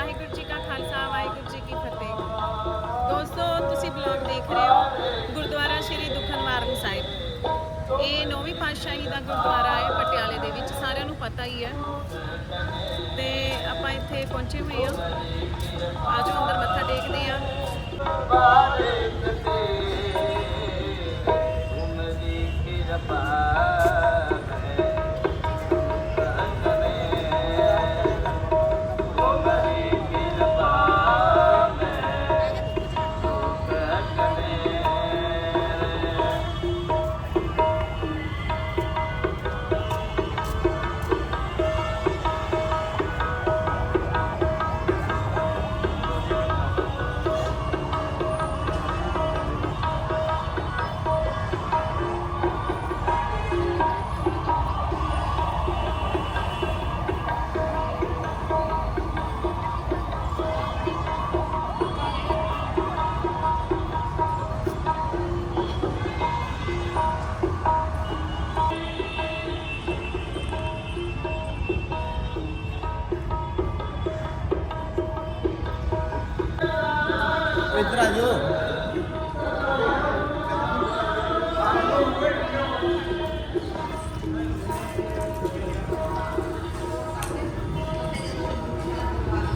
ਵਾਹਿਗੁਰੂ ਜੀ ਕਾ ਖਾਲਸਾ, ਵਾਹਿਗੁਰੂ ਜੀ ਕੀ ਫਤਿਹ। ਦੋਸਤੋ, ਤੁਸੀਂ ਬਲੌਗ ਦੇਖ ਰਹੇ ਹੋ ਗੁਰਦੁਆਰਾ ਸ਼੍ਰੀ ਦੁਖਨਵਾਰਨ ਸਾਹਿਬ। ਇਹ ਨੌਵੀਂ ਪਾਤਸ਼ਾਹੀ ਦਾ ਗੁਰਦੁਆਰਾ ਹੈ, ਪਟਿਆਲੇ ਦੇ ਵਿੱਚ, ਸਾਰਿਆਂ ਨੂੰ ਪਤਾ ਹੀ ਹੈ। ਤੇ ਆਪਾਂ ਇੱਥੇ ਪਹੁੰਚੇ ਹੋਏ ਹਾਂ। ਆਜੋ, ਅੰਦਰ ਮੱਥਾ ਟੇਕਦੇ ਹਾਂ। ਇੱਧਰ ਆ ਜਾਓ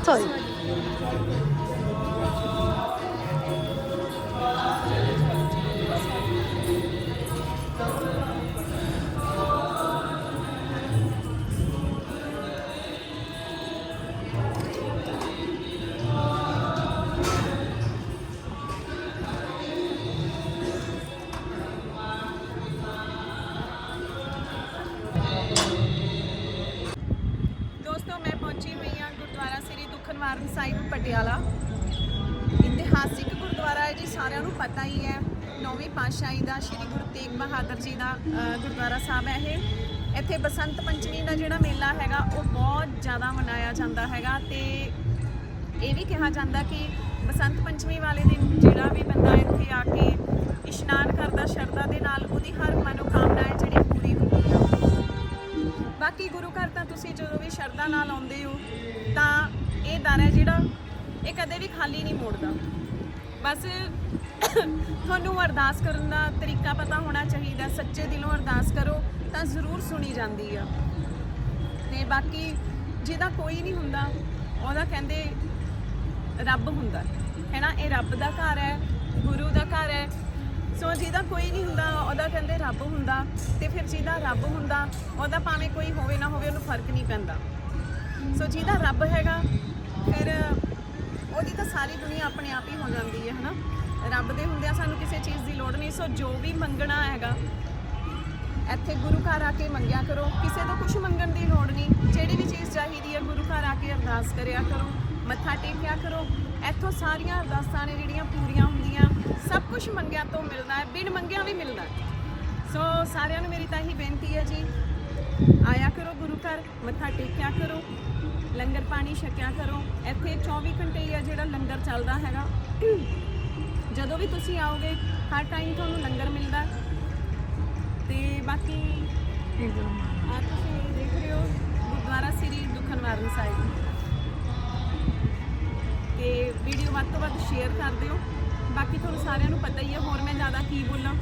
ਸੌਰੀ ਦੋਸਤੋ ਸ੍ਰੀ ਸਾਹਿਬ ਪਟਿਆਲਾ। ਇਤਿਹਾਸਿਕ ਗੁਰਦੁਆਰਾ ਹੈ ਜੀ, ਸਾਰਿਆਂ ਨੂੰ ਪਤਾ ਹੀ ਹੈ। ਨੌਵੀਂ ਪਾਤਸ਼ਾਹੀ ਦਾ ਸ੍ਰੀ ਗੁਰੂ ਤੇਗ ਬਹਾਦਰ ਜੀ ਦਾ ਗੁਰਦੁਆਰਾ ਸਾਹਿਬ ਹੈ ਇਹ। ਇੱਥੇ ਬਸੰਤ ਪੰਚਮੀ ਦਾ ਜਿਹੜਾ ਮੇਲਾ ਹੈਗਾ, ਉਹ ਬਹੁਤ ਜ਼ਿਆਦਾ ਮਨਾਇਆ ਜਾਂਦਾ ਹੈਗਾ ਤੇ ਇਹ ਵੀ ਕਿਹਾ ਜਾਂਦਾ ਕਿ ਬਸੰਤ ਪੰਚਮੀ ਵਾਲੇ ਦਿਨ ਜਿਹੜਾ ਵੀ ਬੰਦਾ ਇੱਥੇ ਆ ਕੇ ਇਸ਼ਨਾਨ ਕਰਦਾ, ਸ਼ਰਧਾ ਦੇ ਨਾਲ ਉਹਦੀ ਹਰ ਮਨੋਕਾਮਨਾ ਹੈ ਜਿਹੜੀ ਪੂਰੀ ਹੁੰਦੀ ਹੈ ਬਾਕੀ ਗੁਰੂ ਘਰ ਤਾਂ ਤੁਸੀਂ ਜਦੋਂ ਵੀ ਸ਼ਰਧਾ ਨਾਲ ਆਉਂਦੇ ਹੋ, ਤਾਂ ਇਹ ਦਰ ਹੈ ਜਿਹੜਾ ਇਹ ਕਦੇ ਵੀ ਖਾਲੀ ਨਹੀਂ ਮੋੜਦਾ। ਬਸ ਤੁਹਾਨੂੰ ਅਰਦਾਸ ਕਰਨ ਦਾ ਤਰੀਕਾ ਪਤਾ ਹੋਣਾ ਚਾਹੀਦਾ, ਸੱਚੇ ਦਿਲੋਂ ਅਰਦਾਸ ਕਰੋ ਤਾਂ ਜ਼ਰੂਰ ਸੁਣੀ ਜਾਂਦੀ ਆ। ਤੇ ਬਾਕੀ ਜਿਹਦਾ ਕੋਈ ਨਹੀਂ ਹੁੰਦਾ, ਉਹਦਾ ਕਹਿੰਦੇ ਰੱਬ ਹੁੰਦਾ। ਹੈ ਨਾ ਇਹ ਰੱਬ ਦਾ ਘਰ ਹੈ, ਗੁਰੂ ਦਾ ਘਰ ਹੈ। ਸੋ ਜਿਹਦਾ ਕੋਈ ਨਹੀਂ ਹੁੰਦਾ, ਉਹਦਾ ਕਹਿੰਦੇ ਰੱਬ ਹੁੰਦਾ ਤੇ ਫਿਰ ਜਿਹਦਾ ਰੱਬ ਹੁੰਦਾ, ਉਹਦਾ ਭਾਵੇਂ ਕੋਈ ਹੋਵੇ ਨਾ ਹੋਵੇ, ਉਹਨੂੰ ਫ਼ਰਕ ਨਹੀਂ ਪੈਂਦਾ। ਸੋ ਜਿਹਦਾ ਰੱਬ ਹੈਗਾ ਫਿਰ ਉਹਦੀ ਤਾਂ ਸਾਰੀ ਦੁਨੀਆ ਆਪਣੇ ਆਪ ਹੀ ਹੋ ਜਾਂਦੀ ਹੈ, ਹਨਾ? ਰੱਬ ਦੇ ਹੁੰਦਿਆਂ ਸਾਨੂੰ ਕਿਸੇ ਚੀਜ਼ ਦੀ ਲੋੜ ਨਹੀਂ, ਸੋ ਜੋ ਵੀ ਮੰਗਣਾ ਹੈਗਾ, ਇੱਥੇ ਗੁਰੂ ਘਰ ਆ ਕੇ ਮੰਗਿਆ ਕਰੋ। ਕਿਸੇ ਤੋਂ ਕੁਝ ਮੰਗਣ ਦੀ ਲੋੜ ਨਹੀਂ। ਜਿਹੜੀ ਵੀ ਚੀਜ਼ ਚਾਹੀਦੀ ਹੈ, ਗੁਰੂ ਘਰ ਆ ਕੇ ਅਰਦਾਸ ਕਰਿਆ ਕਰੋ, ਮੱਥਾ ਟੇਕਿਆ ਕਰੋ। ਇੱਥੋਂ ਸਾਰੀਆਂ ਅਰਦਾਸਾਂ ਨੇ ਜਿਹੜੀਆਂ ਪੂਰੀਆਂ ਹੁੰਦੀਆਂ, ਸਭ ਕੁਝ ਮੰਗਿਆ ਤੋਂ ਮਿਲਦਾ ਹੈ, ਬਿਨ ਮੰਗਿਆ ਵੀ ਮਿਲਦਾ ਸੋ ਸਾਰਿਆਂ ਨੂੰ ਮੇਰੀ ਤਾਂ ਇਹੀ ਬੇਨਤੀ ਹੈ ਜੀ ਆਇਆ ਕਰੋ ਗੁਰੂ ਘਰ, ਮੱਥਾ ਟੇਕਿਆ ਕਰੋ, ਲੰਗਰ ਪਾਣੀ ਛਕਿਆ ਕਰੋ। ਇੱਥੇ 24 ਘੰਟੇ ਹੀ ਆ ਜਿਹੜਾ ਲੰਗਰ ਚੱਲਦਾ ਹੈਗਾ। ਜਦੋਂ ਵੀ ਤੁਸੀਂ ਆਓਗੇ, ਹਰ ਟਾਈਮ ਤੁਹਾਨੂੰ ਲੰਗਰ ਮਿਲਦਾ। ਹੈ। ਤੇ ਬਾਕੀ ਆ ਤੁਸੀਂ ਦੇਖ ਰਹੇ ਹੋ, ਗੁਰਦੁਆਰਾ ਸ੍ਰੀ ਦੁਖਨਵਾਰਨ ਸਾਹਿਬ। ਤੇ ਵੀਡੀਓ ਵੱਧ ਤੋਂ ਵੱਧ ਸ਼ੇਅਰ ਕਰ ਦਿਓ। ਬਾਕੀ ਤੁਹਾਨੂੰ ਸਾਰਿਆਂ ਨੂੰ ਪਤਾ ਹੀ ਹੈ ਹੋਰ ਮੈਂ ਜ਼ਿਆਦਾ ਕੀ ਬੋਲਾਂ।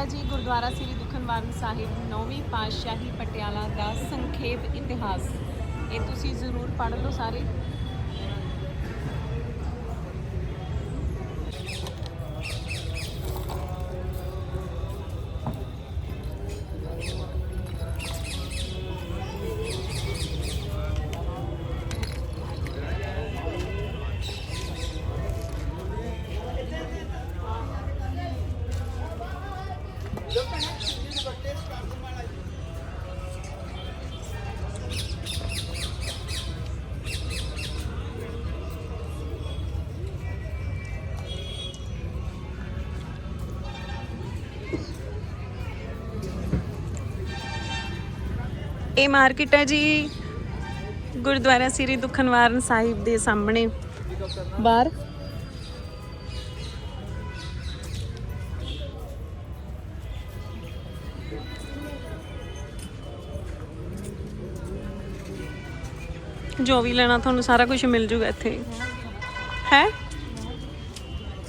ਹੈ ਜੀ, ਗੁਰਦੁਆਰਾ ਸ੍ਰੀ ਦੁਖਨਵਾਰਨ ਸਾਹਿਬ, ਨੌਵੀਂ ਪਾਤਸ਼ਾਹੀ ਪਟਿਆਲਾ ਦਾ ਸੰਖੇਪ ਇਤਿਹਾਸ। ਇਹ ਤੁਸੀਂ ਜ਼ਰੂਰ ਪੜ੍ਹ ਲਓ ਸਾਰੇ। ਇਹ ਮਾਰਕੀਟ ਹੈ ਜੀ ਗੁਰਦੁਆਰਾ ਸ੍ਰੀ ਦੁਖਨਵਾਰਨ ਸਾਹਿਬ ਦੇ ਸਾਹਮਣੇ। ਬਾਹਰ। ਜੋ ਵੀ ਲੈਣਾ ਤੁਹਾਨੂੰ ਸਾਰਾ ਕੁਝ ਮਿਲ ਜੂਗਾ ਇੱਥੇ। ਹੈ?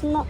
ਨਾ।